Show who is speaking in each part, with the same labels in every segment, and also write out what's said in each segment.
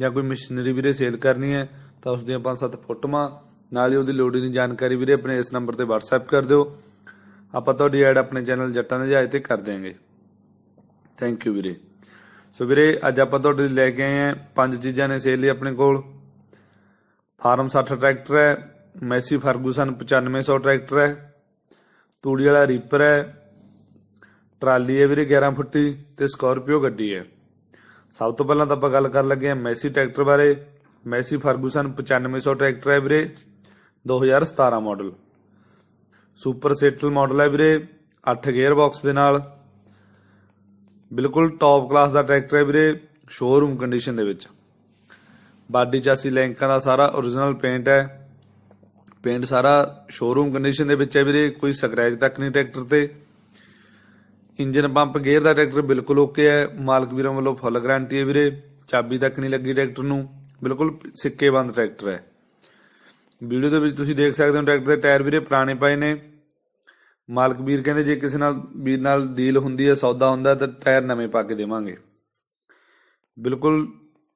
Speaker 1: ਜਾਂ ਕੋਈ ਮਸ਼ੀਨਰੀ ਵੀਰੇ ਸੇਲ ਕਰਨੀ ਹੈ, ਤਾਂ ਉਸ ਦੀਆਂ ਪੰਜ ਸੱਤ ਫੋਟੋਆਂ, ਨਾਲ ਹੀ ਉਹਦੀ ਲੋੜੀਂਦੀ ਜਾਣਕਾਰੀ ਵੀਰੇ ਆਪਣੇ ਇਸ ਨੰਬਰ ਤੇ WhatsApp ਕਰ ਦਿਓ। ਆਪਾਂ ਤੁਹਾਡੀ ਐਡ ਆਪਣੇ ਚੈਨਲ ਜੱਟਾਂ ਦੇ ਜਹਾਜ਼ ਤੇ ਕਰ ਦਿਆਂਗੇ। ਥੈਂਕ ਯੂ ਵੀਰੇ। ਸੋ ਵੀਰੇ, ਅੱਜ ਆਪਾਂ ਤੁਹਾਡੇ ਲਈ ਲੈ ਕੇ ਆਏ ਹਾਂ ਪੰਜ ਚੀਜ਼ਾਂ ਨੇ ਸੇਲ ਲਈ ਆਪਣੇ ਕੋਲ। ਫਾਰਮ 60 ਟਰੈਕਟਰ ਹੈ, ਮੈਸੀ ਫਰਗੂਸਨ 9500 ਟਰੈਕਟਰ ਹੈ, ਤੂੜੀ ਵਾਲਾ ਰੀਪਰ ਹੈ, ਟਰਾਲੀ ਹੈ ਵੀਰੇ 11 ਫੁੱਟੀ ਤੇ ਸਕਾਰਪੀਓ ਗੱਡੀ ਹੈ। ਸਭ ਤੋਂ ਪਹਿਲਾਂ ਤਾਂ ਆਪਾਂ ਗੱਲ ਕਰਨ ਲੱਗੇ ਹਾਂ ਮੈਸੀ ਟਰੈਕਟਰ ਬਾਰੇ। ਮੈਸੀ ਫਰਗੂਸਨ 9500 ਟਰੈਕਟਰ ਹੈ ਵੀਰੇ। 2017 ਮਾਡਲ। ਸੁਪਰ ਸੈਟਲ ਮਾਡਲ ਹੈ ਵੀਰੇ 8 ਗੇਅਰ ਬਾਕਸ ਦੇ ਨਾਲ। ਬਿਲਕੁਲ ਟੌਪ ਕਲਾਸ ਦਾ ਟਰੈਕਟਰ ਹੈ ਵੀਰੇ ਸ਼ੋਰੂਮ ਕੰਡੀਸ਼ਨ ਦੇ ਵਿੱਚ। ਬਾਡੀ ਚਾਸੀ ਲੈਂਕਾਂ ਦਾ ਸਾਰਾ origignal ਪੇਂਟ ਹੈ। ਪੇਂਟ ਸਾਰਾ ਸ਼ੋਰੂਮ ਕੰਡੀਸ਼ਨ ਦੇ ਵਿੱਚ ਹੈ ਵੀਰੇ, ਕੋਈ ਸਕ੍ਰੈਚ ਤੱਕ ਨਹੀਂ ਟਰੈਕਟਰ ਤੇ। ਇੰਜਨ ਪੰਪ ਗੇਅਰ ਦਾ ਟਰੈਕਟਰ ਬਿਲਕੁਲ ਓਕੇ ਹੈ। ਮਾਲਕ ਵੀਰਾਂ ਵੱਲੋਂ ਫੁੱਲ ਗਾਰੰਟੀ ਹੈ ਵੀਰੇ। ਚਾਬੀ ਤੱਕ ਨਹੀਂ ਲੱਗੀ ਟਰੈਕਟਰ ਨੂੰ। ਬਿਲਕੁਲ ਸਿੱਕੇ ਬੰਦ ਟਰੈਕਟਰ ਹੈ। ਵੀਡੀਓ ਦੇ ਵਿੱਚ ਤੁਸੀਂ ਦੇਖ ਸਕਦੇ ਹੋ ਟਰੈਕਟਰ ਦੇ ਟਾਇਰ ਵੀਰੇ ਪੁਰਾਣੇ ਪਏ ਨੇ। ਮਾਲਕ ਵੀਰ ਕਹਿੰਦੇ ਜੇ ਕਿਸੇ ਨਾਲ ਵੀਰ ਨਾਲ ਡੀਲ ਹੁੰਦੀ ਹੈ, ਸੌਦਾ ਹੁੰਦਾ ਤਾਂ ਟਾਇਰ ਨਵੇਂ ਪਾ ਕੇ ਦੇਵਾਂਗੇ। ਬਿਲਕੁਲ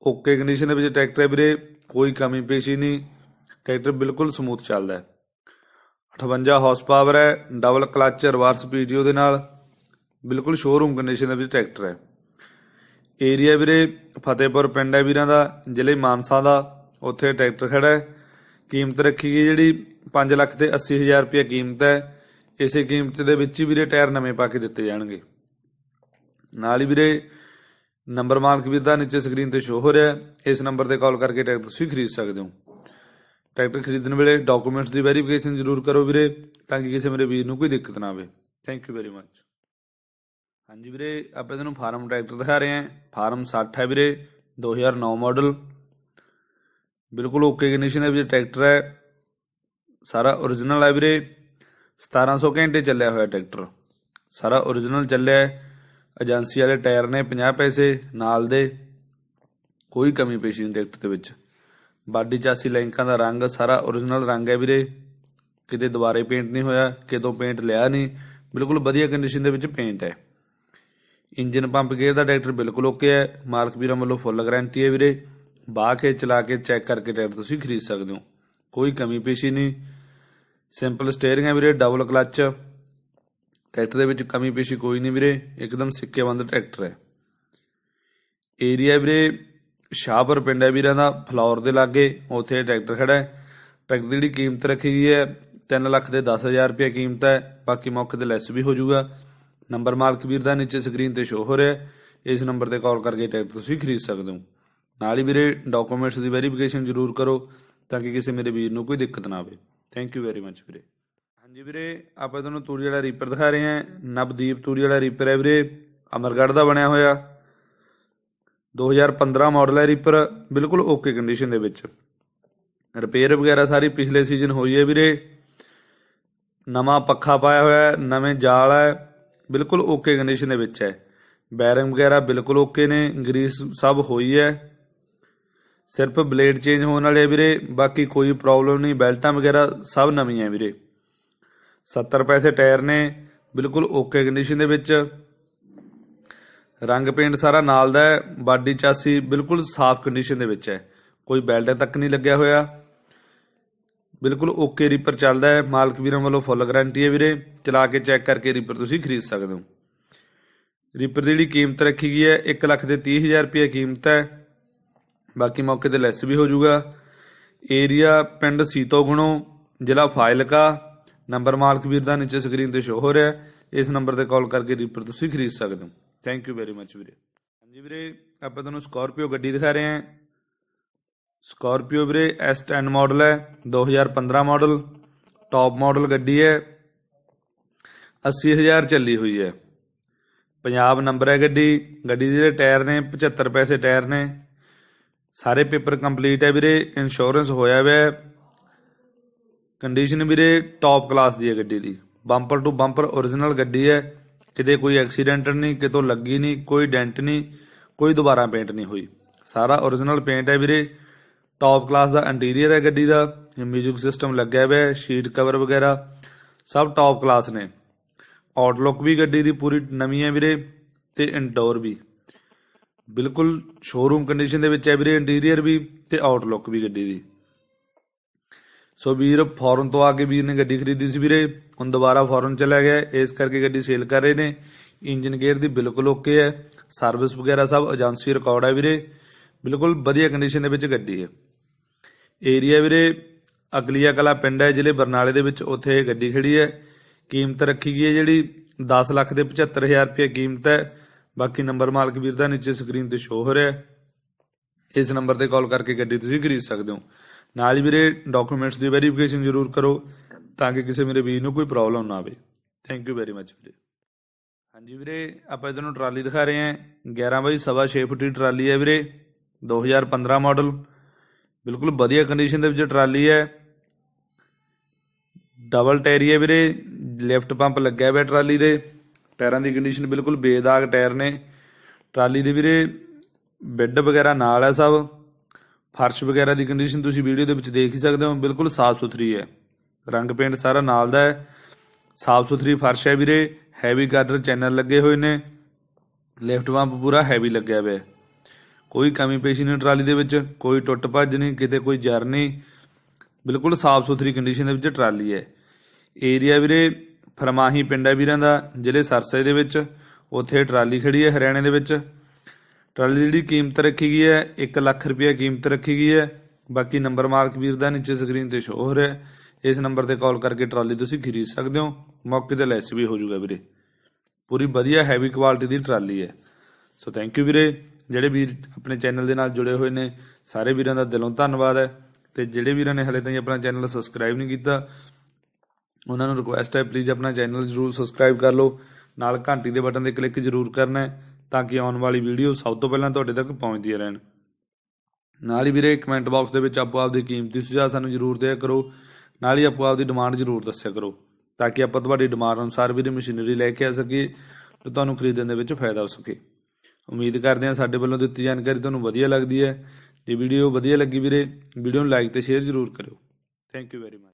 Speaker 1: ਓਕੇ ਕੰਡੀਸ਼ਨ ਦੇ ਵਿੱਚ ਟਰੈਕਟਰ ਹੈ ਵੀਰੇ। ਕੋਈ ਕਮੀ ਪੇਸ਼ੀ ਨਹੀਂ। ਟਰੈਕਟਰ ਬਿਲਕੁਲ ਸਮੂਥ ਚੱਲਦਾ ਹੈ। 58 ਹਾਰਸ ਪਾਵਰ ਹੈ ਡਬਲ ਕਲਚ ਰਿਵਰਸ ਪੀਟੀਓ ਦੇ ਨਾਲ। ਬਿਲਕੁਲ ਸ਼ੋਰੂਮ ਕੰਡੀਸ਼ਨ ਦੇ ਵਿੱਚ ਟਰੈਕਟਰ ਹੈ। ਏਰੀਆ ਵੀਰੇ ਫਤਿਹਪੁਰ ਪਿੰਡ ਹੈ ਵੀਰਾਂ ਦਾ, ਜ਼ਿਲ੍ਹੇ ਮਾਨਸਾ ਦਾ, ਉੱਥੇ ਟਰੈਕਟਰ ਖੜਾ ਹੈ। ਕੀਮਤ ਰੱਖੀ ਗਈ ਜਿਹੜੀ 5 ਲੱਖ ਤੇ 80000 ਰੁਪਏ ਕੀਮਤ ਹੈ। ਇਸੇ ਕੀਮਤ ਦੇ ਵਿੱਚ ਹੀ ਵੀਰੇ ਟਾਇਰ ਨਵੇਂ ਪਾ ਕੇ ਦਿੱਤੇ ਜਾਣਗੇ। ਨਾਲ ਹੀ ਵੀਰੇ ਨੰਬਰ ਮਾਲਕ ਵੀਰ ਦਾ ਨੀਚੇ ਸਕਰੀਨ ਤੇ ਸ਼ੋ ਹੋ ਰਿਹਾ ਇਸ ਨੰਬਰ ਤੇ ਕਾਲ ਕਰਕੇ ਟਰੈਕਟਰ ਤੁਸੀਂ ਖਰੀਦ ਸਕਦੇ ਹੋ। ਟਰੈਕਟਰ ਖਰੀਦਣ ਵੇਲੇ ਡਾਕੂਮੈਂਟਸ ਦੀ ਵੈਰੀਫਿਕੇਸ਼ਨ ਜ਼ਰੂਰ ਕਰੋ ਵੀਰੇ, ਤਾਂ ਕਿ ਕਿਸੇ ਮੇਰੇ ਵੀਰ ਨੂੰ ਕੋਈ ਦਿੱਕਤ ਨਾ ਆਵੇ। ਥੈਂਕ ਯੂ ਵੈਰੀ ਮੱਚ ਹਾਂਜੀ ਵੀਰੇ, ਆਪਾਂ ਤੁਹਾਨੂੰ ਫਾਰਮ ਟਰੈਕਟਰ ਦਿਖਾ ਰਹੇ ਹਾਂ। ਫਾਰਮ 60 ਹੈ ਵੀਰੇ 2009 ਮਾਡਲ ਬਿਲਕੁਲ ਓਕੇ ਕੰਡੀਸ਼ਨ ਦੇ ਵਿੱਚ ਟਰੈਕਟਰ ਹੈ। ਸਾਰਾ origignal ਹੈ ਵੀਰੇ। 1700 ਘੰਟੇ ਚੱਲਿਆ ਹੋਇਆ ਟਰੈਕਟਰ। ਸਾਰਾ origignal ਚੱਲਿਆ ਹੈ। ਏਜੰਸੀ ਵਾਲੇ ਟਾਇਰ ਨੇ 50 ਪੈਸੇ ਨਾਲ ਦੇ। ਕੋਈ ਕਮੀ ਪੇਸ਼ੀ ਨਹੀਂ ਟਰੈਕਟਰ ਦੇ ਵਿੱਚ। ਬਾਡੀ ਚਾਸੀ ਲੈਂਕਾਂ ਦਾ ਰੰਗ, ਸਾਰਾ origignal ਰੰਗ ਹੈ ਵੀਰੇ। ਕਿਤੇ ਦੁਬਾਰੇ ਪੇਂਟ ਨਹੀਂ ਹੋਇਆ, ਕਿਤੋਂ ਪੇਂਟ ਲਿਆ ਨਹੀਂ। ਬਿਲਕੁਲ ਵਧੀਆ ਕੰਡੀਸ਼ਨ ਦੇ ਵਿੱਚ ਪੇਂਟ ਹੈ। ਇੰਜਨ ਪੰਪ ਗੇਅਰ ਦਾ ਟਰੈਕਟਰ ਬਿਲਕੁਲ ਓਕੇ ਹੈ। ਮਾਲਕ ਵੀਰਾਂ ਵੱਲੋਂ ਫੁੱਲ ਗਾਰੰਟੀ ਹੈ ਵੀਰੇ। ਬਾਹ ਕੇ ਚਲਾ ਕੇ ਚੈੱਕ ਕਰਕੇ ਟਰੈਕਟਰ ਤੁਸੀਂ ਖਰੀਦ ਸਕਦੇ ਹੋ। ਕੋਈ ਕਮੀ ਪੇਸ਼ੀ ਨਹੀਂ। ਸਿੰਪਲ ਸਟੀਅਰਿੰਗ ਹੈ ਵੀਰੇ ਡਬਲ ਕਲੱਚ ਟਰੈਕਟਰ ਦੇ ਵਿੱਚ ਕਮੀ ਪੇਸ਼ੀ ਕੋਈ ਨਹੀਂ ਵੀਰੇ। ਇੱਕਦਮ ਸਿੱਕੇਬੰਦ ਟਰੈਕਟਰ ਹੈ। ਏਰੀਆ ਵੀਰੇ, ਸ਼ਾਹਪੁਰ ਪਿੰਡ ਹੈ ਵੀਰਾਂ ਦਾ, ਫਲੌਰ ਦੇ ਲਾਗੇ। ਉੱਥੇ ਟਰੈਕਟਰ ਖੜਾ ਹੈ। ਟਰੈਕਟਰ ਦੀ ਜਿਹੜੀ ਕੀਮਤ ਰੱਖੀ ਗਈ ਹੈ 3 ਲੱਖ ਦੇ 10000 ਰੁਪਏ ਕੀਮਤ ਹੈ। ਬਾਕੀ ਮੌਕੇ ਤੇ ਲੈਸ ਵੀ ਹੋ ਜਾਊਗਾ। ਨੰਬਰ ਮਾਲਕ ਵੀਰ ਦਾ ਨੀਚੇ ਸਕਰੀਨ ਤੇ ਸ਼ੋ ਹੋ ਰਿਹਾ ਹੈ। ਇਸ ਨੰਬਰ ਤੇ ਕਾਲ ਕਰਕੇ ਟਰੈਕਟਰ ਤੁਸੀਂ ਖਰੀਦ ਸਕਦੇ ਹੋ। ਨਾਲ ਹੀ ਵੀਰੇ ਡਾਕੂਮੈਂਟਸ ਦੀ ਵੈਰੀਫਿਕੇਸ਼ਨ ਜ਼ਰੂਰ ਕਰੋ ਤਾਂ ਕਿ ਕਿਸੇ ਮੇਰੇ ਵੀਰ ਨੂੰ ਕੋਈ ਦਿੱਕਤ ਨਾ ਆਵੇ। ਥੈਂਕ ਯੂ ਵੈਰੀ ਮੱਚ ਵੀਰੇ। ਹਾਂਜੀ ਵੀਰੇ, ਆਪਾਂ ਤੁਹਾਨੂੰ ਤੂੜੀ ਵਾਲਾ ਰੀਪਰ ਦਿਖਾ ਰਹੇ ਹਾਂ। ਨਵਦੀਪ ਤੂੜੀ ਵਾਲਾ ਰੀਪਰ ਹੈ ਵੀਰੇ। ਅਮਰਗੜ੍ਹ ਦਾ ਬਣਿਆ ਹੋਇਆ। 2015 ਮਾਡਲ ਹੈ ਰੀਪਰ ਬਿਲਕੁਲ ਓਕੇ ਕੰਡੀਸ਼ਨ ਦੇ ਵਿੱਚ। ਰਿਪੇਅਰ ਵਗੈਰਾ ਸਾਰੀ ਪਿਛਲੇ ਸੀਜ਼ਨ ਹੋਈ ਹੈ ਵੀਰੇ। ਨਵਾਂ ਪੱਖਾ ਪਾਇਆ ਹੋਇਆ ਹੈ, ਨਵੇਂ ਜਾਲ ਹੈ। ਬਿਲਕੁਲ ਓਕੇ ਕੰਡੀਸ਼ਨ ਦੇ ਵਿੱਚ ਹੈ। ਬੈਰਿੰਗ ਵਗੈਰਾ ਬਿਲਕੁਲ ਓਕੇ ਨੇ, ਗਰੀਸ ਸਭ ਹੋਈ ਹੈ। ਸਿਰਫ ਬਲੇਡ ਚੇਂਜ ਹੋਣ ਵਾਲੇ ਵੀਰੇ, ਬਾਕੀ ਕੋਈ ਪ੍ਰੋਬਲਮ ਨਹੀਂ, ਬੈਲਟਾਂ ਵਗੈਰਾ ਸਭ ਨਵੀਆਂ ਵੀਰੇ। 70 ਪੈਸੇ ਟਾਇਰ ਨੇ, ਬਿਲਕੁਲ ਓਕੇ ਕੰਡੀਸ਼ਨ ਦੇ ਵਿੱਚ। ਰੰਗ ਪੇਂਟ ਸਾਰਾ ਨਾਲ ਦਾ ਹੈ, ਬਾਡੀ ਚਾਸੀ ਬਿਲਕੁਲ ਸਾਫ਼ ਕੰਡੀਸ਼ਨ ਦੇ ਵਿੱਚ ਹੈ। ਕੋਈ ਬੈਲਟ ਤੱਕ ਨਹੀਂ ਲੱਗਿਆ ਹੋਇਆ। ਬਿਲਕੁਲ ਓਕੇ ਰੀਪਰ ਚੱਲਦਾ ਹੈ। ਮਾਲਕ ਵੀਰਾਂ ਵੱਲੋਂ ਫੁੱਲ ਗਾਰੰਟੀ ਹੈ ਵੀਰੇ। ਚਲਾ ਕੇ ਚੈੱਕ ਕਰਕੇ ਰੀਪਰ ਤੁਸੀਂ ਖਰੀਦ ਸਕਦੇ ਹੋ। ਰੀਪਰ ਦੀ ਜਿਹੜੀ ਕੀਮਤ ਰੱਖੀ ਗਈ ਹੈ 1 ਲੱਖ ਦੇ 30000 ਰੁਪਏ ਕੀਮਤ ਹੈ। ਬਾਕੀ ਮੌਕੇ ਤੇ ਲੈਸ ਵੀ ਹੋ ਜਾਊਗਾ। ਏਰੀਆ ਪਿੰਡ ਸੀਤੋਗੁਣੋ ਜ਼ਿਲ੍ਹਾ ਫਾਇਲਕਾ ਨੰਬਰ ਮਾਲਕ ਵੀਰ ਦਾ ਨੀਚੇ ਸਕਰੀਨ ਤੇ ਸ਼ੋ ਹੋ ਰਿਹਾ ਹੈ। ਇਸ ਨੰਬਰ ਤੇ ਕਾਲ ਕਰਕੇ ਰੀਪਰ ਤੁਸੀਂ ਖਰੀਦ ਸਕਦੇ ਹੋ। ਥੈਂਕ ਯੂ ਵੈਰੀ ਮੱਚ ਵੀਰੇ। ਹਾਂਜੀ ਵੀਰੇ, ਆਪਾਂ ਤੁਹਾਨੂੰ ਸਕਾਰਪੀਓ ਗੱਡੀ ਦਿਖਾ ਰਹੇ ਹਾਂ। ਸਕਾਰਪੀਓ ਵੀਰੇ S10 ਮਾਡਲ ਹੈ 2015 ਮਾਡਲ ਟੌਪ ਮਾਡਲ ਗੱਡੀ ਹੈ। 80000 ਚੱਲੀ ਹੋਈ ਹੈ। ਪੰਜਾਬ ਨੰਬਰ ਹੈ ਗੱਡੀ ਗੱਡੀ ਦੇ ਜਿਹੜੇ ਟਾਇਰ ਨੇ 75 ਪੈਸੇ ਟਾਇਰ ਨੇ। ਸਾਰੇ ਪੇਪਰ ਕੰਪਲੀਟ ਹੈ ਵੀਰੇ ਇੰਸ਼ੋਰੈਂਸ ਹੋਇਆ ਹੋਇਆ ਹੈ। ਕੰਡੀਸ਼ਨ ਵੀਰੇ ਟੌਪ ਕਲਾਸ ਦੀ ਹੈ ਗੱਡੀ ਦੀ। ਬੰਪਰ ਟੂ ਬੰਪਰ origignal ਗੱਡੀ ਹੈ। ਕਿਤੇ ਕੋਈ ਐਕਸੀਡੈਂਟ ਨਹੀਂ, ਕਿਤੋਂ ਲੱਗੀ ਨਹੀਂ, ਕੋਈ ਡੈਂਟ ਨਹੀਂ, ਕੋਈ ਦੁਬਾਰਾ ਪੇਂਟ ਨਹੀਂ ਹੋਈ। ਸਾਰਾ origignal ਪੇਂਟ ਹੈ ਵੀਰੇ। ਟੌਪ ਕਲਾਸ ਦਾ ਇੰਟੀਰੀਅਰ ਹੈ ਗੱਡੀ ਦਾ ਮਿਊਜ਼ਿਕ ਸਿਸਟਮ ਲੱਗਿਆ ਹੋਇਆ ਹੈ ਸ਼ੀਟ ਕਵਰ ਵਗੈਰਾ, ਸਭ ਟੌਪ ਕਲਾਸ ਨੇ। ਆਊਟਲੁੱਕ ਵੀ ਗੱਡੀ ਦੀ ਪੂਰੀ ਨਵੀਂ ਹੈ ਵੀਰੇ, ਤੇ ਇੰਡੋਰ ਵੀ। ਬਿਲਕੁਲ ਸ਼ੋਰੂਮ ਕੰਡੀਸ਼ਨ ਦੇ ਵਿੱਚ ਹੈ ਵੀਰੇ ਇੰਟੀਰੀਅਰ ਵੀ ਤੇ ਆਊਟਲੁੱਕ ਵੀ ਗੱਡੀ ਦੀ। ਸੋ ਵੀਰ ਫੋਰਨ ਤੋਂ ਆ ਕੇ ਵੀਰ ਨੇ ਗੱਡੀ ਖਰੀਦੀ ਸੀ ਵੀਰੇ, ਹੁਣ ਦੁਬਾਰਾ ਫੋਰਨ ਚਲਾ ਗਿਆ, ਇਸ ਕਰਕੇ ਗੱਡੀ ਸੇਲ ਕਰ ਰਹੇ ਨੇ। ਇੰਜਨ ਗੇਅਰ ਦੀ ਬਿਲਕੁਲ ਓਕੇ ਹੈ ਸਰਵਿਸ ਵਗੈਰਾ ਸਭ ਏਜੰਸੀ ਰਿਕਾਰਡ ਹੈ ਵੀਰੇ। ਬਿਲਕੁਲ ਵਧੀਆ ਕੰਡੀਸ਼ਨ ਦੇ ਵਿੱਚ ਗੱਡੀ ਹੈ। ਏਰੀਆ ਵੀਰੇ, ਅਗਲੀਆ ਕਲਾ ਪਿੰਡ ਹੈ, ਜ਼ਿਲ੍ਹੇ ਬਰਨਾਲੇ ਦੇ ਵਿੱਚ ਉੱਥੇ ਇਹ ਗੱਡੀ ਖੜੀ ਹੈ। ਕੀਮਤ ਰੱਖੀ ਗਈ ਹੈ ਜਿਹੜੀ 10 ਲੱਖ ਦੇ 75000 ਰੁਪਏ ਕੀਮਤ ਹੈ। ਬਾਕੀ ਨੰਬਰ ਮਾਲਕ ਵੀਰ ਦਾ ਨੀਚੇ ਸਕਰੀਨ ਤੇ ਸ਼ੋ ਹੋ ਰਿਹਾ ਇਸ ਨੰਬਰ ਤੇ ਕਾਲ ਕਰਕੇ ਗੱਡੀ ਤੁਸੀਂ ਖਰੀਦ ਸਕਦੇ ਹੋ। ਨਾਲ ਹੀ ਵੀਰੇ ਡਾਕੂਮੈਂਟਸ ਦੀ ਵੈਰੀਫਿਕੇਸ਼ਨ ਜ਼ਰੂਰ ਕਰੋ ਤਾਂ ਕਿ ਕਿਸੇ ਮੇਰੇ ਵੀਰ ਨੂੰ ਕੋਈ ਪ੍ਰੋਬਲਮ ਨਾ ਆਵੇ। ਥੈਂਕ ਯੂ ਵੈਰੀ ਮੱਚ ਵੀਰੇ। ਹਾਂਜੀ ਵੀਰੇ, ਆਪਾਂ ਤੁਹਾਨੂੰ ਟਰਾਲੀ ਦਿਖਾ ਰਹੇ ਹਾਂ। 11 ਬਾਈ ਸਵਾ 6 ਫੁੱਟ ਦੀ ਟਰਾਲੀ ਹੈ ਵੀਰੇ। 2015 ਮਾਡਲ ਬਿਲਕੁਲ ਵਧੀਆ ਕੰਡੀਸ਼ਨ ਦੇ ਵਿੱਚ ਟਰਾਲੀ ਹੈ। ਡਬਲ ਟਾਇਰੀ ਹੈ ਵੀਰੇ। ਲਿਫਟ ਪੰਪ ਲੱਗਿਆ ਹੋਇਆ ਟਰਾਲੀ ਦੇ। ਟਾਇਰਾਂ ਦੀ ਕੰਡੀਸ਼ਨ ਬਿਲਕੁਲ ਬੇਦਾਗ ਟਾਇਰ ਨੇ। ਟਰਾਲੀ ਦੇ ਵੀਰੇ ਬੈੱਡ ਵਗੈਰਾ ਨਾਲ ਹੈ ਸਭ। ਫਰਸ਼ ਵਗੈਰਾ ਦੀ ਕੰਡੀਸ਼ਨ ਤੁਸੀਂ ਵੀਡੀਓ ਦੇ ਵਿੱਚ ਦੇਖ ਹੀ ਸਕਦੇ ਹੋ। ਬਿਲਕੁਲ ਸਾਫ਼ ਸੁਥਰੀ ਹੈ। ਰੰਗ ਪੇਂਟ ਸਾਰਾ ਨਾਲ ਦਾ ਹੈ। ਸਾਫ਼ ਸੁਥਰੀ ਫਰਸ਼ ਹੈ ਵੀਰੇ। ਹੈਵੀ ਗਾਰਡਰ ਚੈਨਲ ਲੱਗੇ ਹੋਏ ਨੇ। ਲਿਫਟ ਪੰਪ ਪੂਰਾ ਹੈਵੀ ਲੱਗਿਆ ਹੋਇਆ ਹੈ। ਕੋਈ ਕਮੀ ਪੇਸ਼ੀ ਨਹੀਂ ਟਰਾਲੀ ਦੇ ਵਿੱਚ, ਕੋਈ ਟੁੱਟ ਭੱਜ ਨਹੀਂ, ਕਿਤੇ ਕੋਈ ਜਰ ਨਹੀਂ। ਬਿਲਕੁਲ ਸਾਫ਼ ਸੁਥਰੀ ਕੰਡੀਸ਼ਨ ਦੇ ਵਿੱਚ ਟਰਾਲੀ ਹੈ। ਏਰੀਆ ਵੀਰੇ ਫਰਮਾਹੀ ਪਿੰਡ ਹੈ ਵੀਰਾਂ ਦਾ, ਜ਼ਿਲ੍ਹੇ ਸਰਸੇ ਦੇ ਵਿੱਚ। ਉੱਥੇ ਟਰਾਲੀ ਖੜੀ ਹੈ ਹਰਿਆਣੇ ਦੇ ਵਿੱਚ। ਟਰਾਲੀ ਦੀ ਜਿਹੜੀ ਕੀਮਤ ਰੱਖੀ ਗਈ ਹੈ 1 ਲੱਖ ਰੁਪਏ ਕੀਮਤ ਰੱਖੀ ਗਈ ਹੈ। ਬਾਕੀ ਨੰਬਰ ਮਾਰਕ ਵੀਰ ਦਾ ਨੀਚੇ ਸਕਰੀਨ ਤੇ ਸ਼ੋਅ ਹੋ ਰਿਹਾ ਹੈ। ਇਸ ਨੰਬਰ ਤੇ ਕਾਲ ਕਰਕੇ ਟਰਾਲੀ ਤੁਸੀਂ ਖਰੀਦ ਸਕਦੇ ਹੋ। ਮੌਕੇ ਤੇ ਲੈਸ ਵੀ ਹੋ ਜਾਊਗਾ ਵੀਰੇ। ਪੂਰੀ ਵਧੀਆ ਹੈਵੀ ਕੁਆਲਿਟੀ ਦੀ ਟਰਾਲੀ ਹੈ। ਸੋ ਥੈਂਕ ਯੂ ਵੀਰੇ। ਜਿਹੜੇ ਵੀਰ ਆਪਣੇ ਚੈਨਲ ਦੇ ਨਾਲ ਜੁੜੇ ਹੋਏ ਨੇ, ਸਾਰੇ ਵੀਰਾਂ ਦਾ ਦਿਲੋਂ ਧੰਨਵਾਦ ਹੈ। ਤੇ ਜਿਹੜੇ ਵੀਰਾਂ ਨੇ ਹਲੇ ਤਾਈਂ ਆਪਣਾ ਚੈਨਲ ਸਬਸਕ੍ਰਾਈਬ ਨਹੀਂ ਕੀਤਾ, ਉਹਨਾਂ ਨੂੰ ਰਿਕੁਐਸਟ ਹੈ ਪਲੀਜ਼ ਆਪਣਾ ਚੈਨਲ ਜਰੂਰ ਸਬਸਕ੍ਰਾਈਬ ਕਰ ਲਓ। ਨਾਲ ਘੰਟੀ ਦੇ ਬਟਨ ਤੇ ਕਲਿੱਕ ਜਰੂਰ ਕਰਨਾ ਹੈ, ਤਾਂ ਕਿ ਆਉਣ ਵਾਲੀ ਵੀਡੀਓ ਸਭ ਤੋਂ ਪਹਿਲਾਂ ਤੁਹਾਡੇ ਤੱਕ ਪਹੁੰਚਦੀਆਂ ਰਹਿਣ। ਨਾਲ ਹੀ ਵੀਰੇ ਕਮੈਂਟ ਬਾਕਸ ਦੇ ਵਿੱਚ ਆਪੋ ਆਪਦੀ ਕੀਮਤੀ ਸੁਝਾਅ ਸਾਨੂੰ ਜਰੂਰ ਦਿਆ ਕਰੋ। ਨਾਲ ਹੀ ਆਪੋ ਆਪਦੀ ਡਿਮਾਂਡ ਜਰੂਰ ਦੱਸਿਆ ਕਰੋ, ਤਾਂ ਕਿ ਆਪਾਂ ਤੁਹਾਡੀ ਡਿਮਾਂਡ ਅਨੁਸਾਰ ਵੀਰੇ ਮਸ਼ੀਨਰੀ ਲੈ ਕੇ ਆ ਸਕੀਏ, ਤੇ ਤੁਹਾਨੂੰ ਖਰੀਦਣ ਦੇ ਵਿੱਚ ਫਾਇਦਾ ਹੋ ਸਕੇ। ਉਮੀਦ ਕਰਦੇ ਹਾਂ ਸਾਡੇ ਵੱਲੋਂ ਦਿੱਤੀ ਜਾਣਕਾਰੀ ਤੁਹਾਨੂੰ ਵਧੀਆ ਲੱਗਦੀ ਹੈ ਜੇ ਵੀਡੀਓ ਵਧੀਆ ਲੱਗੀ ਵੀਰੇ ਵੀਡੀਓ ਨੂੰ ਲਾਈਕ ਤੇ ਸ਼ੇਅਰ ਜਰੂਰ ਕਰਿਓ। Thank you very much